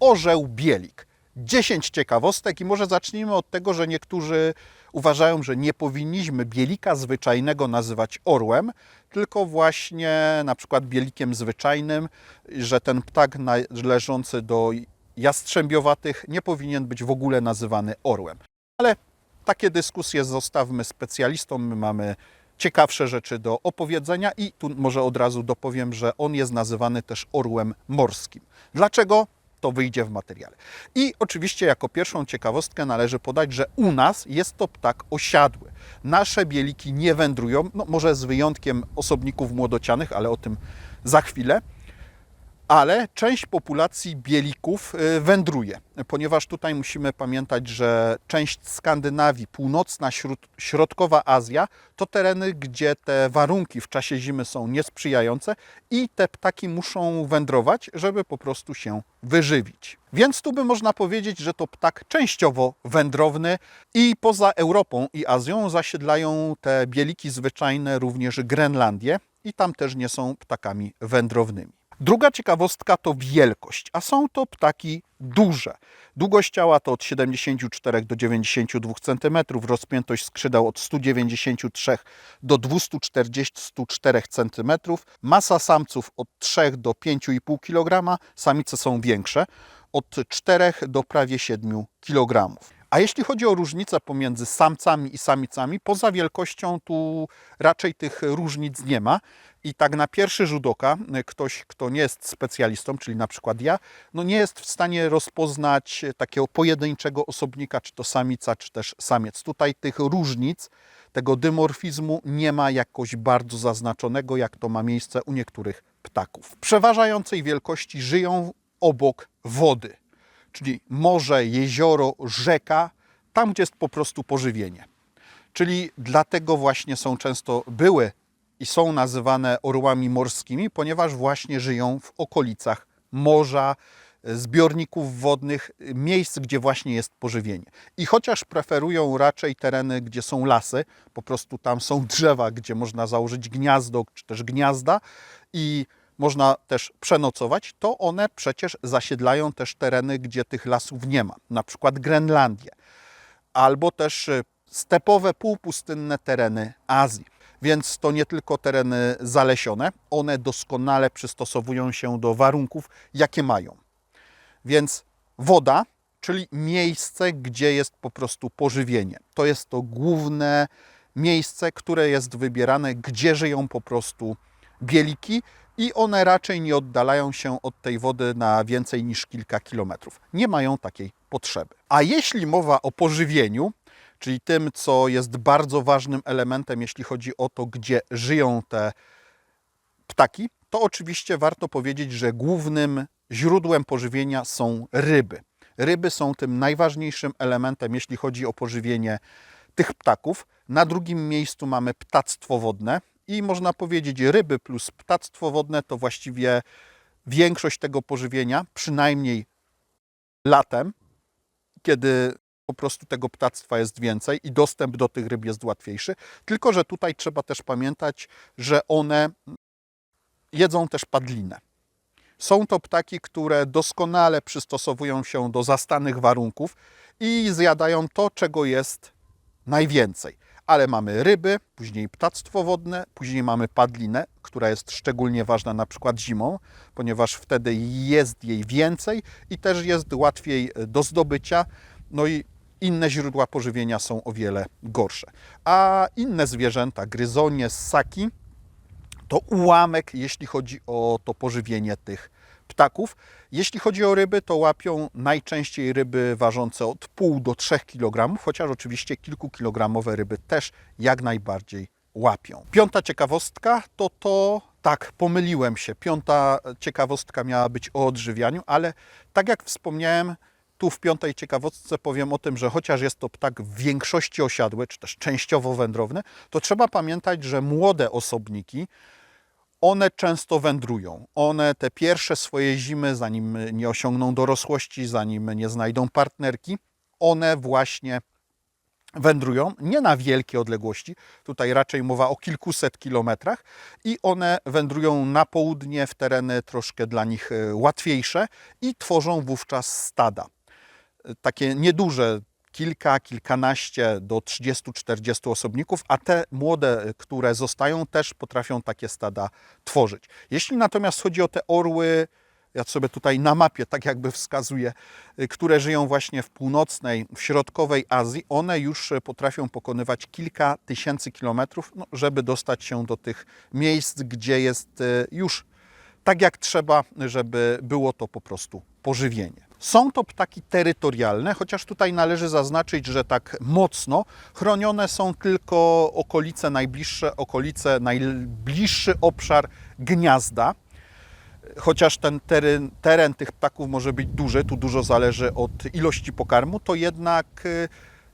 orzeł bielik. 10 ciekawostek i może zacznijmy od tego, że niektórzy uważają, że nie powinniśmy bielika zwyczajnego nazywać orłem, tylko właśnie na przykład bielikiem zwyczajnym, że ten ptak należący do jastrzębiowatych nie powinien być w ogóle nazywany orłem. Ale takie dyskusje zostawmy specjalistom. My mamy ciekawsze rzeczy do opowiedzenia i tu może od razu dopowiem, że on jest nazywany też orłem morskim. Dlaczego? To wyjdzie w materiale. I oczywiście jako pierwszą ciekawostkę należy podać, że u nas jest to ptak osiadły. Nasze bieliki nie wędrują, no może z wyjątkiem osobników młodocianych, ale o tym za chwilę ale część populacji bielików y, wędruje, ponieważ tutaj musimy pamiętać, że część Skandynawii, północna, środkowa Azja to tereny, gdzie te warunki w czasie zimy są niesprzyjające i te ptaki muszą wędrować, żeby po prostu się wyżywić. Więc tu by można powiedzieć, że to ptak częściowo wędrowny i poza Europą i Azją zasiedlają te bieliki zwyczajne również Grenlandię i tam też nie są ptakami wędrownymi. Druga ciekawostka to wielkość, a są to ptaki duże. Długość ciała to od 74 do 92 cm, rozpiętość skrzydeł od 193 do 244 cm, masa samców od 3 do 5,5 kg, samice są większe, od 4 do prawie 7 kg. A jeśli chodzi o różnicę pomiędzy samcami i samicami, poza wielkością tu raczej tych różnic nie ma. I tak na pierwszy rzut oka ktoś, kto nie jest specjalistą, czyli na przykład ja, no nie jest w stanie rozpoznać takiego pojedynczego osobnika, czy to samica, czy też samiec. Tutaj tych różnic, tego dymorfizmu nie ma jakoś bardzo zaznaczonego, jak to ma miejsce u niektórych ptaków. W przeważającej wielkości żyją obok wody czyli morze, jezioro, rzeka, tam gdzie jest po prostu pożywienie. Czyli dlatego właśnie są często były i są nazywane orłami morskimi, ponieważ właśnie żyją w okolicach morza, zbiorników wodnych, miejsc, gdzie właśnie jest pożywienie. I chociaż preferują raczej tereny, gdzie są lasy, po prostu tam są drzewa, gdzie można założyć gniazdo czy też gniazda i można też przenocować, to one przecież zasiedlają też tereny, gdzie tych lasów nie ma, na przykład Grenlandię, albo też y, stepowe, półpustynne tereny Azji. Więc to nie tylko tereny zalesione, one doskonale przystosowują się do warunków, jakie mają. Więc woda, czyli miejsce, gdzie jest po prostu pożywienie. To jest to główne miejsce, które jest wybierane, gdzie żyją po prostu bieliki i one raczej nie oddalają się od tej wody na więcej niż kilka kilometrów. Nie mają takiej potrzeby. A jeśli mowa o pożywieniu, czyli tym, co jest bardzo ważnym elementem, jeśli chodzi o to, gdzie żyją te ptaki, to oczywiście warto powiedzieć, że głównym źródłem pożywienia są ryby. Ryby są tym najważniejszym elementem, jeśli chodzi o pożywienie tych ptaków. Na drugim miejscu mamy ptactwo wodne, i można powiedzieć ryby plus ptactwo wodne to właściwie większość tego pożywienia, przynajmniej latem, kiedy po prostu tego ptactwa jest więcej i dostęp do tych ryb jest łatwiejszy. Tylko, że tutaj trzeba też pamiętać, że one jedzą też padlinę. Są to ptaki, które doskonale przystosowują się do zastanych warunków i zjadają to, czego jest najwięcej ale mamy ryby, później ptactwo wodne, później mamy padlinę, która jest szczególnie ważna na przykład zimą, ponieważ wtedy jest jej więcej i też jest łatwiej do zdobycia. No i inne źródła pożywienia są o wiele gorsze. A inne zwierzęta, gryzonie, ssaki, to ułamek, jeśli chodzi o to pożywienie tych ptaków. Jeśli chodzi o ryby, to łapią najczęściej ryby ważące od pół do 3 kg, chociaż oczywiście kilkukilogramowe ryby też jak najbardziej łapią. Piąta ciekawostka to to, tak, pomyliłem się. Piąta ciekawostka miała być o odżywianiu, ale tak jak wspomniałem, tu w piątej ciekawostce powiem o tym, że chociaż jest to ptak w większości osiadły, czy też częściowo wędrowny, to trzeba pamiętać, że młode osobniki one często wędrują. One te pierwsze swoje zimy, zanim nie osiągną dorosłości, zanim nie znajdą partnerki, one właśnie wędrują nie na wielkie odległości, tutaj raczej mowa o kilkuset kilometrach i one wędrują na południe w tereny troszkę dla nich e, łatwiejsze i tworzą wówczas stada. E, Takie nieduże, kilka, kilkanaście do 30-40 osobników, a te młode, e, które zostają, też potrafią takie stada tworzyć. Jeśli natomiast chodzi o te orły, ja sobie tutaj na mapie tak jakby wskazuję, y, które żyją właśnie w północnej, w środkowej Azji, one już y, potrafią pokonywać kilka tysięcy kilometrów, no, żeby dostać się do tych miejsc, gdzie jest już tak jak trzeba, żeby było to po prostu pożywienie. Są to ptaki terytorialne, chociaż tutaj należy zaznaczyć, że tak mocno. Chronione są tylko okolice, najbliższe okolice, najbliższy obszar gniazda. Chociaż ten teren, teren tych ptaków może być duży, tu dużo zależy od ilości pokarmu, to jednak y,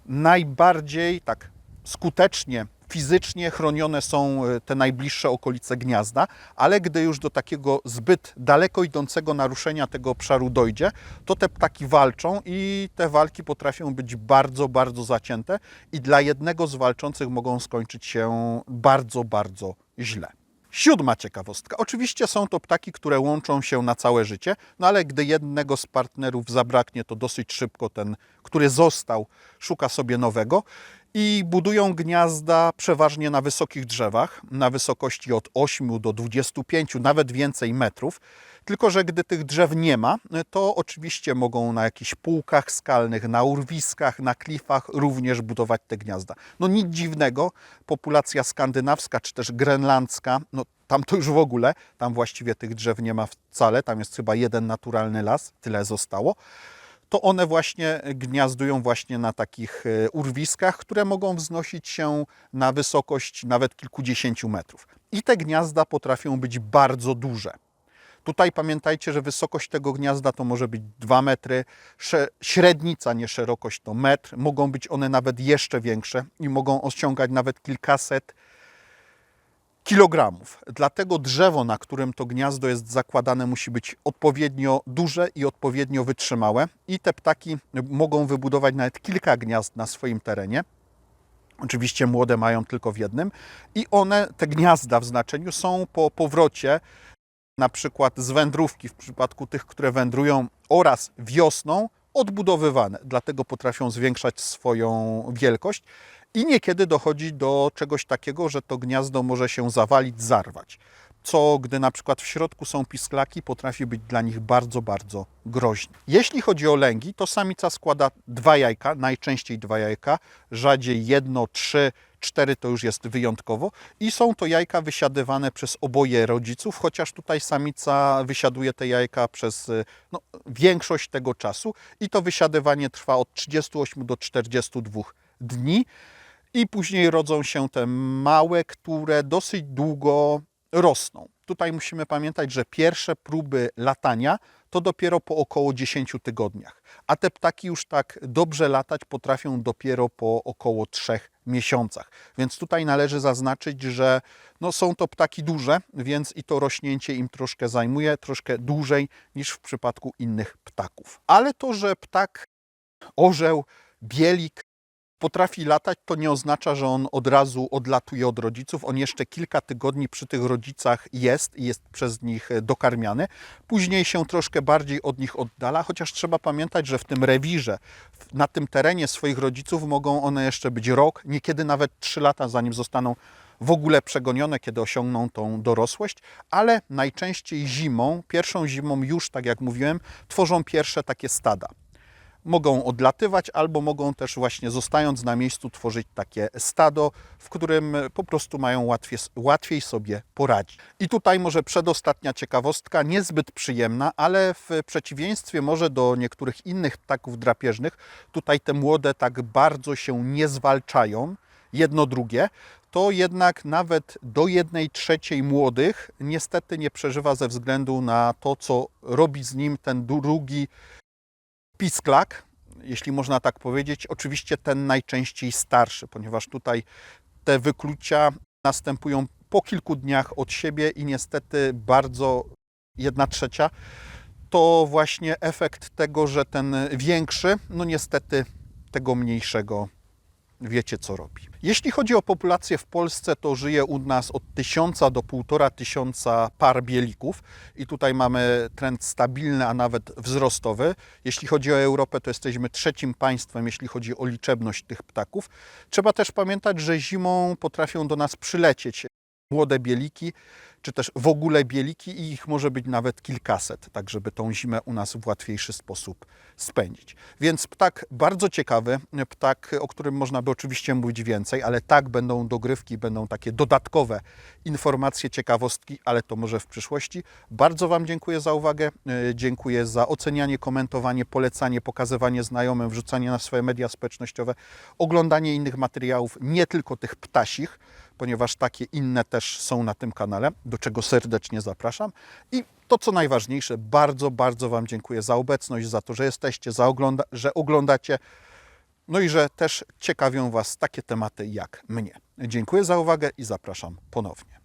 najbardziej tak skutecznie, fizycznie chronione są y, te najbliższe okolice gniazda, ale gdy już do takiego zbyt daleko idącego naruszenia tego obszaru dojdzie, to te ptaki walczą i te walki potrafią być bardzo, bardzo zacięte i dla jednego z walczących mogą skończyć się bardzo, bardzo źle. Siódma ciekawostka. Oczywiście są to ptaki, które łączą się na całe życie, no ale gdy jednego z partnerów zabraknie, to dosyć szybko ten, który został, szuka sobie nowego i budują gniazda przeważnie na wysokich drzewach, na wysokości od 8 do 25, nawet więcej metrów. Tylko, że gdy tych drzew nie ma, to oczywiście mogą na jakichś półkach skalnych, na urwiskach, na klifach również budować te gniazda. No nic dziwnego, populacja skandynawska czy też grenlandzka, no tam to już w ogóle, tam właściwie tych drzew nie ma wcale, tam jest chyba jeden naturalny las, tyle zostało to one właśnie gniazdują właśnie na takich e, urwiskach, które mogą wznosić się na wysokość nawet kilkudziesięciu metrów. I te gniazda potrafią być bardzo duże. Tutaj pamiętajcie, że wysokość tego gniazda to może być 2 metry, średnica, nie szerokość to metr. Mogą być one nawet jeszcze większe i mogą osiągać nawet kilkaset kilogramów. Dlatego drzewo, na którym to gniazdo jest zakładane, musi być odpowiednio duże i odpowiednio wytrzymałe. I te ptaki mogą wybudować nawet kilka gniazd na swoim terenie. Oczywiście młode mają tylko w jednym. I one, te gniazda w znaczeniu, są po powrocie na przykład z wędrówki w przypadku tych, które wędrują oraz wiosną odbudowywane. Dlatego potrafią zwiększać swoją wielkość i niekiedy dochodzi do czegoś takiego, że to gniazdo może się zawalić, zarwać. Co, gdy na przykład w środku są pisklaki, potrafi być dla nich bardzo, bardzo groźne. Jeśli chodzi o lęgi, to samica składa dwa jajka, najczęściej dwa jajka, rzadziej jedno, trzy, cztery to już jest wyjątkowo. I są to jajka wysiadywane przez oboje rodziców, chociaż tutaj samica wysiaduje te jajka przez y, no, większość tego czasu i to wysiadywanie trwa od 38 do 42 dni. I później rodzą się te małe, które dosyć długo rosną. Tutaj musimy pamiętać, że pierwsze próby latania to dopiero po około 10 tygodniach, a te ptaki już tak dobrze latać potrafią dopiero po około 3 miesiącach. Więc tutaj należy zaznaczyć, że no są to ptaki duże, więc i to rośnięcie im troszkę zajmuje, troszkę dłużej niż w przypadku innych ptaków. Ale to, że ptak, orzeł, bielik potrafi latać, to nie oznacza, że on od razu odlatuje od rodziców. On jeszcze kilka tygodni przy tych rodzicach jest i jest przez nich e, dokarmiany. Później się troszkę bardziej od nich oddala, chociaż trzeba pamiętać, że w tym rewirze, na tym terenie swoich rodziców mogą one jeszcze być rok, niekiedy nawet trzy lata, zanim zostaną w ogóle przegonione, kiedy osiągną tą dorosłość, ale najczęściej zimą, pierwszą zimą już, tak jak mówiłem, tworzą pierwsze takie stada mogą odlatywać, albo mogą też właśnie zostając na miejscu tworzyć takie stado, w którym po prostu mają łatwiej, łatwiej sobie poradzić. I tutaj może przedostatnia ciekawostka, niezbyt przyjemna, ale w przeciwieństwie może do niektórych innych ptaków drapieżnych, tutaj te młode tak bardzo się nie zwalczają jedno drugie, to jednak nawet do jednej trzeciej młodych niestety nie przeżywa ze względu na to, co robi z nim ten drugi pisklak, jeśli można tak powiedzieć, oczywiście ten najczęściej starszy, ponieważ tutaj te wyklucia następują po kilku dniach od siebie i niestety bardzo jedna trzecia. To właśnie efekt tego, że ten większy, no niestety tego mniejszego wiecie co robi. Jeśli chodzi o populację w Polsce, to żyje u nas od 1000 do 1,5 tysiąca par bielików i tutaj mamy trend stabilny, a nawet wzrostowy. Jeśli chodzi o Europę, to jesteśmy trzecim państwem, jeśli chodzi o liczebność tych ptaków. Trzeba też pamiętać, że zimą potrafią do nas przylecieć młode bieliki, czy też w ogóle bieliki i ich może być nawet kilkaset, tak żeby tą zimę u nas w łatwiejszy sposób spędzić. Więc ptak bardzo ciekawy, ptak, o którym można by oczywiście mówić więcej, ale tak będą dogrywki, będą takie dodatkowe informacje, ciekawostki, ale to może w przyszłości. Bardzo Wam dziękuję za uwagę, e, dziękuję za ocenianie, komentowanie, polecanie, pokazywanie znajomym, wrzucanie na swoje media społecznościowe, oglądanie innych materiałów, nie tylko tych ptasich, ponieważ takie inne też są na tym kanale, do czego serdecznie zapraszam. I to, co najważniejsze, bardzo, bardzo Wam dziękuję za obecność, za to, że jesteście, za ogląda że oglądacie, no i że też ciekawią Was takie tematy jak mnie. Dziękuję za uwagę i zapraszam ponownie.